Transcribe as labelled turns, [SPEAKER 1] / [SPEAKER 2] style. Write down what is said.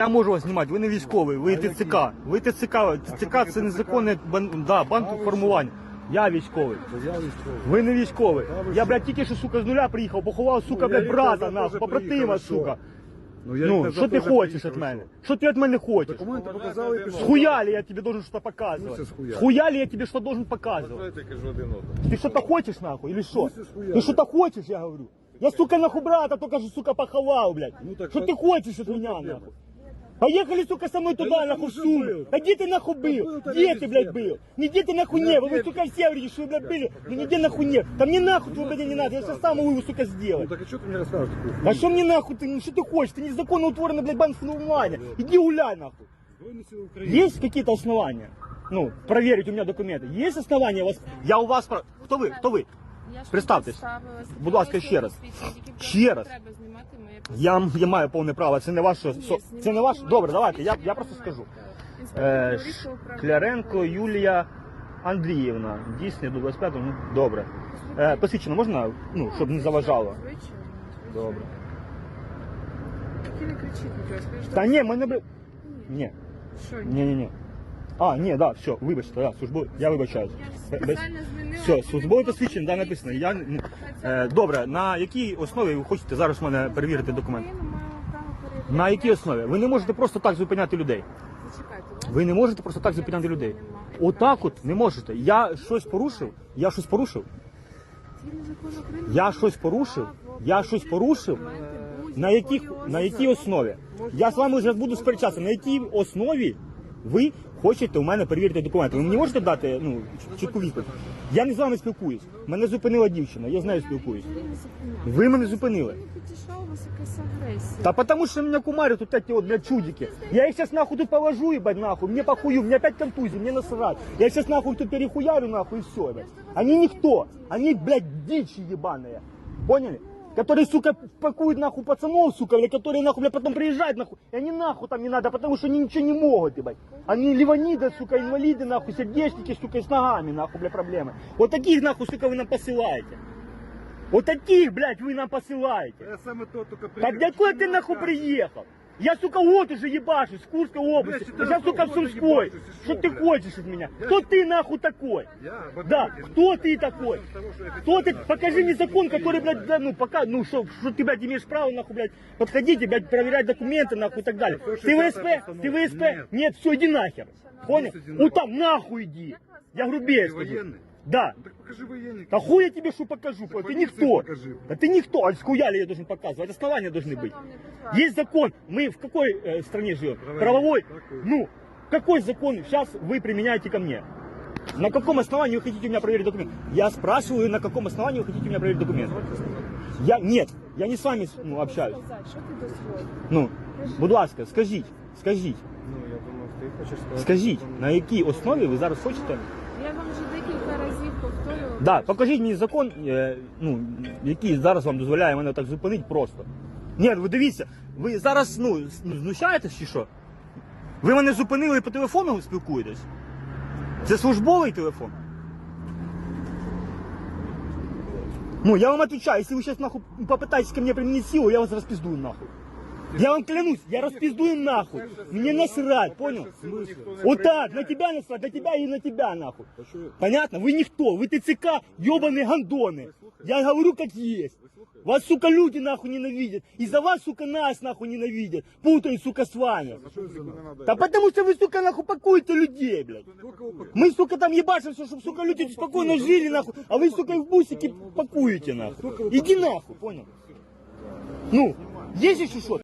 [SPEAKER 1] Я можу вас знімати, ви не військовий, ви ТЦК. Ви ТЦК, ТЦК це незаконне бан, да, бандформування. Я військовий.
[SPEAKER 2] Я військовий.
[SPEAKER 1] Ви не військовий.
[SPEAKER 2] Та ви
[SPEAKER 1] Я,
[SPEAKER 2] що?
[SPEAKER 1] блядь, тільки що, сука, з нуля приїхав, поховав, сука,
[SPEAKER 2] Ну, я
[SPEAKER 1] блядь,
[SPEAKER 2] рік
[SPEAKER 1] брата,
[SPEAKER 2] назад
[SPEAKER 1] нахуй,
[SPEAKER 2] теж
[SPEAKER 1] побратима,
[SPEAKER 2] приїхав,
[SPEAKER 1] сука.
[SPEAKER 2] Ну, я рік
[SPEAKER 1] Ну,
[SPEAKER 2] назад
[SPEAKER 1] що ти
[SPEAKER 2] теж
[SPEAKER 1] хочеш
[SPEAKER 2] приїхав,
[SPEAKER 1] від мене?
[SPEAKER 2] що?
[SPEAKER 1] Що ти від мене хочеш?
[SPEAKER 2] Документи показали і пішов.
[SPEAKER 1] Схуяли я тебе должен что-то
[SPEAKER 2] Ну,
[SPEAKER 1] показывать?
[SPEAKER 2] це схуя.
[SPEAKER 1] Схуяли я тебе что должен показывать?
[SPEAKER 3] Давайте кажу один одному.
[SPEAKER 1] Ты что-то хочешь нахуй или что?
[SPEAKER 2] Ну, це схуяли.
[SPEAKER 1] Ты что-то хочешь, я говорю? Я, сука, нахуй брата только что, сука, поховал, блядь.
[SPEAKER 2] Ну, так
[SPEAKER 1] что
[SPEAKER 2] по-
[SPEAKER 1] ты хочешь от меня,
[SPEAKER 2] проблема?
[SPEAKER 1] нахуй? Поехали, сука, со мной туда,
[SPEAKER 2] я
[SPEAKER 1] нахуй, в
[SPEAKER 2] там уже
[SPEAKER 1] Сумы.
[SPEAKER 2] был.
[SPEAKER 1] Да где ты нахуй был?
[SPEAKER 2] был там
[SPEAKER 1] Где
[SPEAKER 2] я
[SPEAKER 1] ты,
[SPEAKER 2] везде
[SPEAKER 1] блядь,
[SPEAKER 2] был.
[SPEAKER 1] был? Нигде ты нахуй не был. Вы, сука, все говорите, что вы, блядь, были. Ну нигде нахуй нет. Да мне нахуй твой, блядь, не надо. Я сейчас сам могу его, сука,
[SPEAKER 2] Ну
[SPEAKER 1] сделать.
[SPEAKER 2] так а що ти мені розкажеш таку?
[SPEAKER 1] А что мне нахуй ты, ну что ты хочешь? Ты незаконно утворенный, блядь, банд формування. Иди гуляй, нахуй.
[SPEAKER 2] Збройні сили України.
[SPEAKER 1] Есть какие-то основания? Ну, проверить у меня документы. Есть основания у вас? Я у вас... про- Кто вы? Кто вы?
[SPEAKER 4] Я ж
[SPEAKER 1] Представтесь.
[SPEAKER 4] представилась.
[SPEAKER 1] Будь ласка, ще раз. Ще раз. Я, я маю повне право, це не ваше. со- Це не ваше. Добре, давайте, я, я просто скажу. Е, Кляренко Юлія Андріївна. Дійсний до 25 ну добре. Е, посвідчено можна, ну, щоб не заважало. Добре.
[SPEAKER 4] Тільки не будь ласка. я ж
[SPEAKER 1] Та
[SPEAKER 4] так-
[SPEAKER 1] ні, мене б. Ні,
[SPEAKER 4] Що?
[SPEAKER 1] ні, ні, ні. А, ні, да, все, вибачте, да, службу, я вибачаюсь.
[SPEAKER 4] Я ж
[SPEAKER 1] Без-
[SPEAKER 4] спеціально змінила.
[SPEAKER 1] Все, службове посвідчення, да, написано. Я, е, добре, на якій основі ви хочете зараз в мене перевірити документ?
[SPEAKER 4] Перевіряти.
[SPEAKER 1] На якій основі? Ви не можете просто так зупиняти людей.
[SPEAKER 4] Зачекайте,
[SPEAKER 1] Ви не можете просто так зупиняти людей. Отак от не можете. Я щось порушив. Я щось порушив.
[SPEAKER 4] Згідно закону України,
[SPEAKER 1] Я щось порушив. Я щось порушив. На яких на якій основі? Я з вами вже буду сперечатися. На якій основі ви хочете у мене перевірити документи? Ви мені можете дати ну чітку відповідь? Я не з вами спілкуюсь. Мене зупинила дівчина. Я з нею спілкуюсь. Ви мене зупинили.
[SPEAKER 4] У вас якась агресія.
[SPEAKER 1] Да потому что меня кумарят вот эти вот, блядь, чудики. Я их сейчас нахуй тут положу, ебать, нахуй. Мне похую, мне опять контузия, мне насрать. Я сейчас нахуй тут перехуярю, нахуй, и все, блядь. Они никто. Они, блядь, дичи ебаные. Поняли? Которые, сука, пакуют нахуй пацанов, сука, или которые нахуй, блядь, потом приезжают нахуй. И они нахуй там не надо, потому что они ничего не могут, ебать. Они ливаниды, сука, инвалиды, нахуй, сердечники, сука, и с ногами, нахуй, блядь, проблемы. Вот таких, нахуй, сука, вы нам посылаете. Вот таких, блядь, вы нам посылаете.
[SPEAKER 2] Я саме то тільки
[SPEAKER 1] Так
[SPEAKER 2] приїхав.
[SPEAKER 1] для кого ты нахуй приехал? Я, сука, вот уже ебашу, с Курской области.
[SPEAKER 2] Блядь,
[SPEAKER 1] Я,
[SPEAKER 2] четыре
[SPEAKER 1] сука, в Сумской. Что ты хочешь от меня? Кто ты нахуй такой? Да, кто ты такой? Кто ты? Покажи мне закон, который, блядь, да, ну, пока, ну, что, что ты, блядь, имеешь право, нахуй, блядь, подходить и, блядь, проверять документы, нахуй, и так далее. Ты ВСП? Ты ВСП?
[SPEAKER 2] Нет.
[SPEAKER 1] Все, иди нахер. Понял?
[SPEAKER 2] нахуй.
[SPEAKER 1] там, нахуй иди. Я грубее скажу.
[SPEAKER 2] военный?
[SPEAKER 1] Да.
[SPEAKER 2] Ну так покажи воєнник.
[SPEAKER 1] Да хуй я тебе что покажу,
[SPEAKER 2] Так
[SPEAKER 1] ты
[SPEAKER 2] полиции
[SPEAKER 1] никто.
[SPEAKER 2] покажи.
[SPEAKER 1] Да ты никто, а схуяли я должен показывать, основания должны быть. Есть закон. Мы в какой э, стране живем?
[SPEAKER 2] Правовой.
[SPEAKER 1] Правовой.
[SPEAKER 2] Такой.
[SPEAKER 1] Ну, какой закон сейчас вы применяете ко мне? На каком основании вы хотите у меня проверить документ? Я спрашиваю, на каком основании вы хотите у меня проверить документ? Я нет, я не с вами ну, общаюсь.
[SPEAKER 4] Що ти дозволив?
[SPEAKER 1] Ну, будь ласка, скажіть, скажіть,
[SPEAKER 3] Ну, я думав, ти хочеш сказати.
[SPEAKER 1] скажіть, на якій основі ви зараз хочете?
[SPEAKER 4] Я вам вже декілька разів повторюю.
[SPEAKER 1] Да, покажіть мені закон, е, ну, який зараз вам дозволяє мене так зупинити просто. Ні, ви дивіться, ви зараз ну, ну, знущаєтесь чи що? Ви мене зупинили і по телефону спілкуєтесь? Це службовий телефон? Ну, я вам отвечаю, если вы сейчас нахуй попытаетесь ко мне применить силу, я вас распиздую нахуй. Я вам клянусь, я распиздую нахуй. Мне насрать, понял? Вот так, на тебя насрать, на тебя и на тебя нахуй. Понятно? Вы никто, вы ТЦК, ебаные гандоны. Я говорю как есть. Вас, сука, люди нахуй ненавидят. Из-за вас, сука, нас нахуй ненавидят. Путают, сука, с вами.
[SPEAKER 2] За-
[SPEAKER 1] Да потому что вы, сука, нахуй пакуете людей, блядь. Мы, сука, там ебашимся, чтобы, сука, люди спокойно жили, нахуй. А вы, сука, в бусике пакуете, нахуй. Иди нахуй, понял? Ну, есть еще что